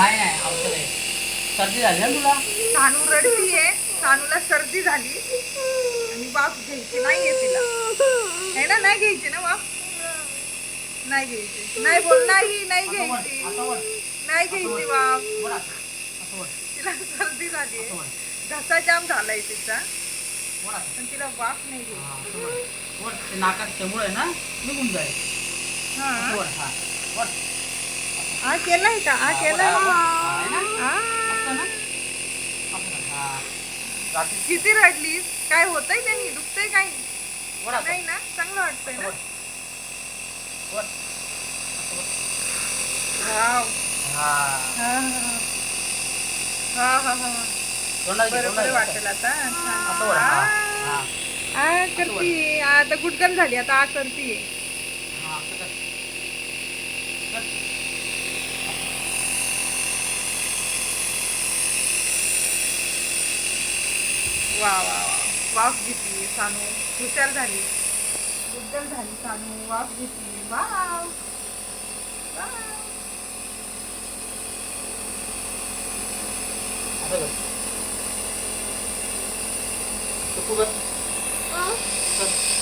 काय नाही औषध आहे. सर्दी झाली ना तुला? सानू रडतीये सानूला सर्दी झाली. आणि वाफ घ्यायची नाहीये तिला. है ना नाही घ्यायची ना वाफ नाही घ्यायची. नाही बोल नाही नाही घ्यायची. वळ, नाही घ्यायची वाफ. असं वळ, तिला सर्दी झाली असं वळ, घसा जाम झालाय तिचा. वळ. पण तिला वाफ नाही हा, घ्यायची. असं वळ. वळ, ते नाकात आहे ना निघून जाईल. असं हा वळ, हा. वळ. हा केलाय का? हा केलाय किती रडलीस काय होतंय त्यांनी दुखतंय काही. नाही ना? चांगलं वाटतंय ना. हा. हा हा तोंडात घे, बरं तोंडात बरं घे, वाटेल. आता. आ करतीये आता गुटगन झाली. आता आ करतीये हा, असं कर. कर. वा वा वा. वाफ घेतली सानू. हुशार झाली. गुटगन झाली सानू. वाफ घेतली. वाव. वाव.